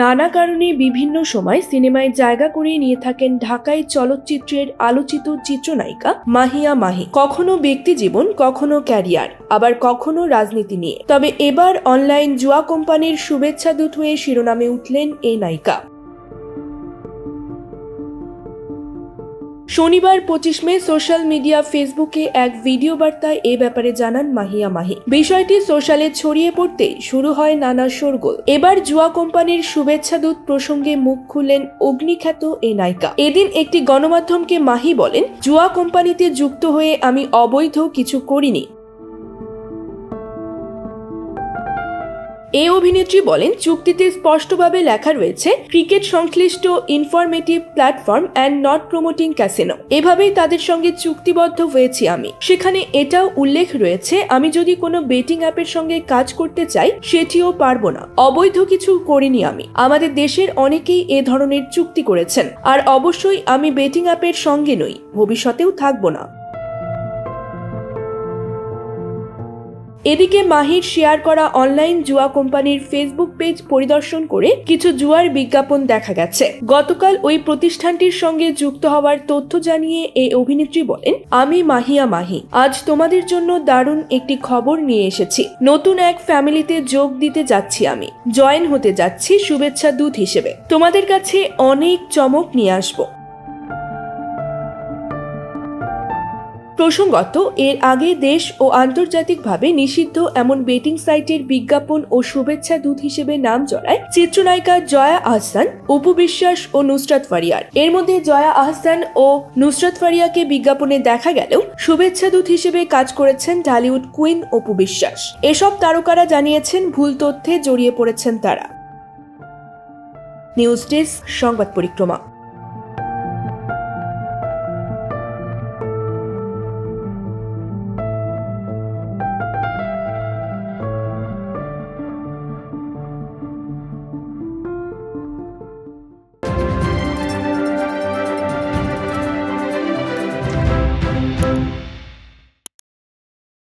নানা কারণে বিভিন্ন সময় সিনেমায় জায়গা করে নিয়ে থাকেন ঢাকায় চলচ্চিত্রের আলোচিত চিত্রনায়িকা মাহিয়া মাহি। কখনো ব্যক্তি জীবন, কখনো ক্যারিয়ার, আবার কখনো রাজনীতি নিয়ে। তবে এবার অনলাইন জুয়া কোম্পানির শুভেচ্ছা দূত হয়ে শিরোনামে উঠলেন এই নায়িকা। শনিবার পঁচিশ মে সোশ্যাল মিডিয়া ফেসবুকে এক ভিডিও বার্তায় এ ব্যাপারে জানান মাহিয়া মাহি। বিষয়টি সোশ্যালে ছড়িয়ে পড়তে শুরু হয় নানা শোরগোল। এবার জুয়া কোম্পানির শুভেচ্ছা দূত প্রসঙ্গে মুখ খুললেন অগ্নিখ্যাত এ নায়িকা। এদিন একটি গণমাধ্যমকে মাহি বলেন, জুয়া কোম্পানিতে যুক্ত হয়ে আমি অবৈধ কিছু করিনি। এই অভিনেত্রী বলেন, চুক্তিতে স্পষ্টভাবে লেখা রয়েছে, ক্রিকেট সংশ্লিষ্ট informative platform and not promoting casino এভাবেই তাদের সঙ্গে চুক্তিবদ্ধ হয়েছি আমি। সেখানে এটাও উল্লেখ রয়েছে, আমি যদি কোনো বেটিং অ্যাপের সঙ্গে কাজ করতে চাই, সেটিও পারব না। অবৈধ কিছু করিনি আমি। আমাদের দেশের অনেকেই এ ধরনের চুক্তি করেছেন। আর অবশ্যই আমি বেটিং অ্যাপের সঙ্গে নই। ভবিষ্যতেও থাকব না। এদিকে মাহির শেয়ার করা অনলাইন জুয়া কোম্পানির ফেসবুক পেজ পরিদর্শন করে কিছু জুয়ার বিজ্ঞাপন দেখা গেছে। গতকাল ওই প্রতিষ্ঠানটির সঙ্গে যুক্ত হওয়ার তথ্য জানিয়ে এই অভিনেত্রী বলেন, আমি মাহিয়া মাহি। আজ তোমাদের জন্য দারুণ একটি খবর নিয়ে এসেছি। নতুন এক ফ্যামিলিতে যোগ দিতে যাচ্ছি আমি। জয়েন হতে যাচ্ছি শুভেচ্ছা দূত হিসেবে। তোমাদের কাছে অনেক চমক নিয়ে আসব। প্রসঙ্গত, এর আগে দেশ ও আন্তর্জাতিকভাবে নিষিদ্ধ এমন বেটিং সাইটের বিজ্ঞাপন ও শুভেচ্ছা দূত হিসেবে নাম জড়ায় চিত্রনায়িকা জয়া আহসান, অপু বিশ্বাস ও নুসরাত ফারিয়ার। এর মধ্যে জয়া আহসান ও নুসরাত ফারিয়াকে বিজ্ঞাপনে দেখা গেলেও শুভেচ্ছা দূত হিসেবে কাজ করেছেন ঢালিউড কুইন অপু বিশ্বাস। এসব তারকারা জানিয়েছেন, ভুল তথ্যে জড়িয়ে পড়েছেন তারা। নিউজ ডেস্ক, সংবাদ পরিক্রমা।